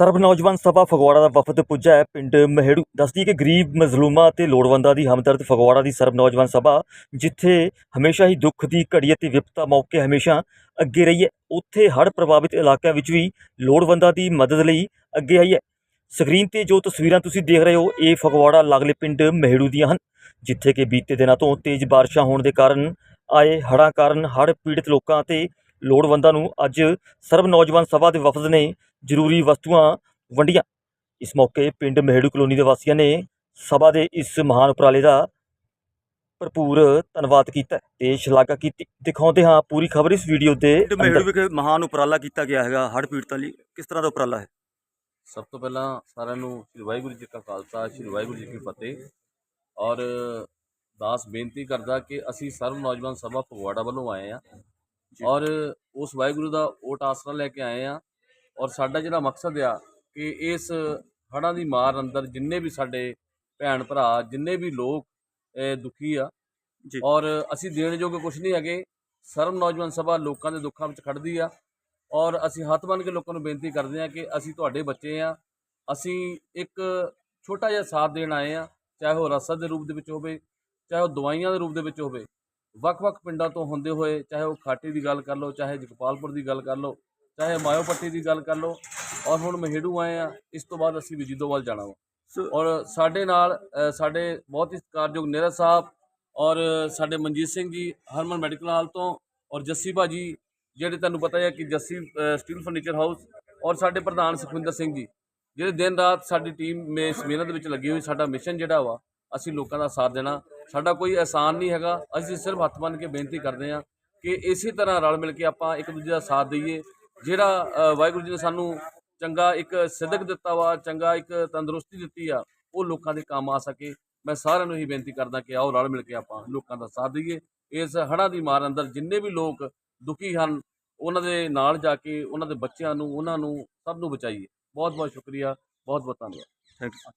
ਸਰਬ ਨੌਜਵਾਨ ਸਭਾ ਫਗਵਾੜਾ ਦਾ ਵਫਦ ਪੁੱਜਾ ਹੈ ਪਿੰਡ ਮਹਿੜੂ। ਦੱਸਦੀ ਕਿ ਗਰੀਬ, ਮਜ਼ਲੂਮਾਂ ਅਤੇ ਲੋੜਵੰਦਾਂ ਦੀ ਹਮਦਰਦ ਫਗਵਾੜਾ ਦੀ ਸਰਬ ਨੌਜਵਾਨ ਸਭਾ, ਜਿੱਥੇ ਹਮੇਸ਼ਾ ਹੀ ਦੁੱਖ ਦੀ ਘੜੀ ਅਤੇ ਵਿਪਤਾ ਮੌਕੇ ਹਮੇਸ਼ਾ ਅੱਗੇ ਰਹੀ ਹੈ, ਉੱਥੇ ਹੜ੍ਹ ਪ੍ਰਭਾਵਿਤ ਇਲਾਕਿਆਂ ਵਿੱਚ ਵੀ ਲੋੜਵੰਦਾਂ ਦੀ ਮਦਦ ਲਈ ਅੱਗੇ ਆਈ ਹੈ। ਸਕਰੀਨ ਤੇ ਜੋ ਤਸਵੀਰਾਂ ਤੁਸੀਂ ਦੇਖ ਰਹੇ ਹੋ, ਇਹ ਫਗਵਾੜਾ ਲਾਗਲੇ ਪਿੰਡ ਮਹਿੜੂ ਦੀਆਂ ਹਨ, ਜਿੱਥੇ ਕਿ ਬੀਤੇ ਦਿਨਾਂ ਤੋਂ ਤੇਜ਼ ਬਾਰਿਸ਼ਾਂ ਹੋਣ ਦੇ ਕਾਰਨ ਆਏ ਹੜ੍ਹਾਂ ਕਾਰਨ ਹੜ੍ਹ ਪੀੜਤ ਲੋਕਾਂ ਅਤੇ ਲੋੜਵੰਦਾਂ ਨੂੰ ਅੱਜ ਸਰਬ ਨੌਜਵਾਨ ਸਭਾ ਦੇ ਵਫਦ ਨੇ ਜ਼ਰੂਰੀ ਵਸਤੂਆਂ ਵੰਡੀਆਂ। ਇਸ ਮੌਕੇ ਪਿੰਡ ਮਹੇੜੂ ਕਲੋਨੀ ਦੇ ਵਾਸੀਆਂ ਨੇ ਸਭਾ ਦੇ ਇਸ ਮਹਾਨ ਉਪਰਾਲੇ ਦਾ ਭਰਪੂਰ ਧੰਨਵਾਦ ਕੀਤਾ ਤੇ ਸ਼ਲਾਘਾ ਕੀਤੀ। ਦਿਖਾਉਂਦੇ ਹਾਂ ਪੂਰੀ ਖਬਰ ਇਸ ਵੀਡੀਓ ਦੇ ਪਿੰਡ ਮਹੇੜੂ ਵਿਖੇ ਮਹਾਨ ਉਪਰਾਲਾ ਕੀਤਾ ਗਿਆ ਹੈਗਾ ਹੜ੍ਹ ਪੀੜਤਾਂ ਲਈ। ਕਿਸ ਤਰ੍ਹਾਂ ਦਾ ਉਪਰਾਲਾ ਹੈ? ਸਭ ਤੋਂ ਪਹਿਲਾਂ ਸਾਰਿਆਂ ਨੂੰ ਸ੍ਰੀ ਵਾਹਿਗੁਰੂ ਜੀ ਕਾ ਖਾਲਸਾ ਸ੍ਰੀ ਵਾਹਿਗੁਰੂ ਜੀ ਕੀ ਫਤਿਹ। ਔਰ ਦਾਸ ਬੇਨਤੀ ਕਰਦਾ ਕਿ ਅਸੀਂ ਸਰਵ ਨੌਜਵਾਨ ਸਭਾ ਫਗਵਾੜਾ ਵੱਲੋਂ ਆਏ ਆ ਔਰ ਉਸ ਵਾਹਿਗੁਰੂ ਦਾ ਓਟ ਆਸਰਾ ਲੈ ਕੇ ਆਏ ਆ ਔਰ ਸਾਡਾ ਜਿਹੜਾ ਮਕਸਦ ਆ ਕਿ ਇਸ ਹੜ੍ਹਾਂ ਦੀ ਮਾਰ ਅੰਦਰ ਜਿੰਨੇ ਵੀ ਸਾਡੇ ਭੈਣ ਭਰਾ ਜਿੰਨੇ ਵੀ ਲੋਕ ਦੁਖੀ ਆ। ਜੀ। ਔਰ ਅਸੀਂ ਦੇਣ ਜੋਗੇ ਕੁਝ ਨਹੀਂ ਹੈਗੇ। ਸਰਵ ਨੌਜਵਾਨ ਸਭਾ ਲੋਕਾਂ ਦੇ ਦੁੱਖਾਂ ਵਿੱਚ ਖੜਦੀ ਆ। ਔਰ ਅਸੀਂ ਹੱਥ ਬੰਨ੍ਹ ਕੇ ਲੋਕਾਂ ਨੂੰ ਬੇਨਤੀ ਕਰਦੇ ਹਾਂ ਕਿ ਅਸੀਂ ਤੁਹਾਡੇ ਬੱਚੇ ਆ। ਅਸੀਂ ਇੱਕ ਛੋਟਾ ਜਿਹਾ ਸਾਥ ਦੇਣ ਆਏ ਆ ਚਾਹੇ ਉਹ ਰਸਦ ਦੇ ਰੂਪ ਦੇ ਵਿੱਚ ਹੋਵੇ ਚਾਹੇ ਉਹ ਦਵਾਈਆਂ ਦੇ ਰੂਪ ਦੇ ਵਿੱਚ ਹੋਵੇ। ਵੱਖ-ਵੱਖ ਪਿੰਡਾਂ ਤੋਂ ਹੁੰਦੇ ਹੋਏ ਚਾਹੇ ਉਹ ਖਾਟੀ ਦੀ ਗੱਲ ਕਰ ਲਓ ਚਾਹੇ ਜਗਪਾਲਪੁਰ ਦੀ ਗੱਲ ਕਰ ਲਓ ਚਾਹੇ ਮਾਇਓਪੱਟੀ ਦੀ ਗੱਲ ਕਰ ਲਓ ਔਰ ਹੁਣ ਮਹੇੜੂ ਆਏ ਆ ਇਸ ਤੋਂ ਬਾਅਦ ਅਸੀਂ ਵਿਜੀਦੋਵਾਲ ਜਾਣਾ ਵਾ। ਔਰ ਸਾਡੇ ਨਾਲ ਸਾਡੇ ਬਹੁਤ ਹੀ ਸਤਿਕਾਰਯੋਗ ਨੀਰਜ ਸਾਹਿਬ ਔਰ ਸਾਡੇ ਮਨਜੀਤ ਸਿੰਘ ਜੀ ਹਰਮਨ ਮੈਡੀਕਲ ਹਾਲ ਤੋਂ ਔਰ ਜੱਸੀ ਭਾਜੀ ਜਿਹੜੇ ਤੁਹਾਨੂੰ ਪਤਾ ਹੈ ਕਿ ਜੱਸੀ ਸਟੀਲ ਫਰਨੀਚਰ ਹਾਊਸ ਔਰ ਸਾਡੇ ਪ੍ਰਧਾਨ ਸੁਖਵਿੰਦਰ ਸਿੰਘ ਜੀ ਜਿਹੜੇ ਦਿਨ ਰਾਤ ਸਾਡੀ ਟੀਮ ਮੇ ਇਸ ਮਿਹਨਤ ਵਿੱਚ ਲੱਗੀ ਹੋਈ ਸਾਡਾ ਮਿਸ਼ਨ ਜਿਹੜਾ ਵਾ ਅਸੀਂ ਲੋਕਾਂ ਦਾ ਸਾਥ ਦੇਣਾ। ਸਾਡਾ ਕੋਈ ਆਸਾਨ ਨਹੀਂ ਹੈਗਾ ਅਸੀਂ ਸਿਰਫ ਹੱਥ ਬੰਨ੍ਹ ਕੇ ਬੇਨਤੀ ਕਰਦੇ ਹਾਂ ਕਿ ਇਸੇ ਤਰ੍ਹਾਂ ਰਲ ਮਿਲ ਕੇ ਆਪਾਂ ਇੱਕ ਦੂਜੇ ਦਾ ਸਾਥ ਦਈਏ ਜਿਹੜਾ ਵਾਹਿਗੁਰੂ ਜੀ ਨੇ ਸਾਨੂੰ ਚੰਗਾ ਇੱਕ ਸਿਦਕ ਦਿੱਤਾ ਵਾ, ਚੰਗਾ ਇੱਕ ਤੰਦਰੁਸਤੀ ਦਿੱਤੀ ਆ, ਉਹ ਲੋਕਾਂ ਦੇ ਕੰਮ ਆ ਸਕੇ। ਮੈਂ ਸਾਰਿਆਂ ਨੂੰ ਹੀ ਬੇਨਤੀ ਕਰਦਾ ਕਿ ਆਓ ਰਲ ਮਿਲ ਕੇ ਆਪਾਂ ਲੋਕਾਂ ਦਾ ਸਾਥ ਦਈਏ। ਇਸ ਹੜ੍ਹਾਂ ਦੀ ਮਾਰ ਅੰਦਰ ਜਿੰਨੇ ਵੀ ਲੋਕ ਦੁਖੀ ਹਨ, ਉਹਨਾਂ ਦੇ ਨਾਲ ਜਾ ਕੇ, ਉਹਨਾਂ ਦੇ ਬੱਚਿਆਂ ਨੂੰ, ਉਹਨਾਂ ਨੂੰ ਸਭ ਨੂੰ ਬਚਾਈਏ। ਬਹੁਤ ਬਹੁਤ ਸ਼ੁਕਰੀਆ ਬਹੁਤ ਬਹੁਤ ਧੰਨਵਾਦ ਥੈਂਕ ਯੂ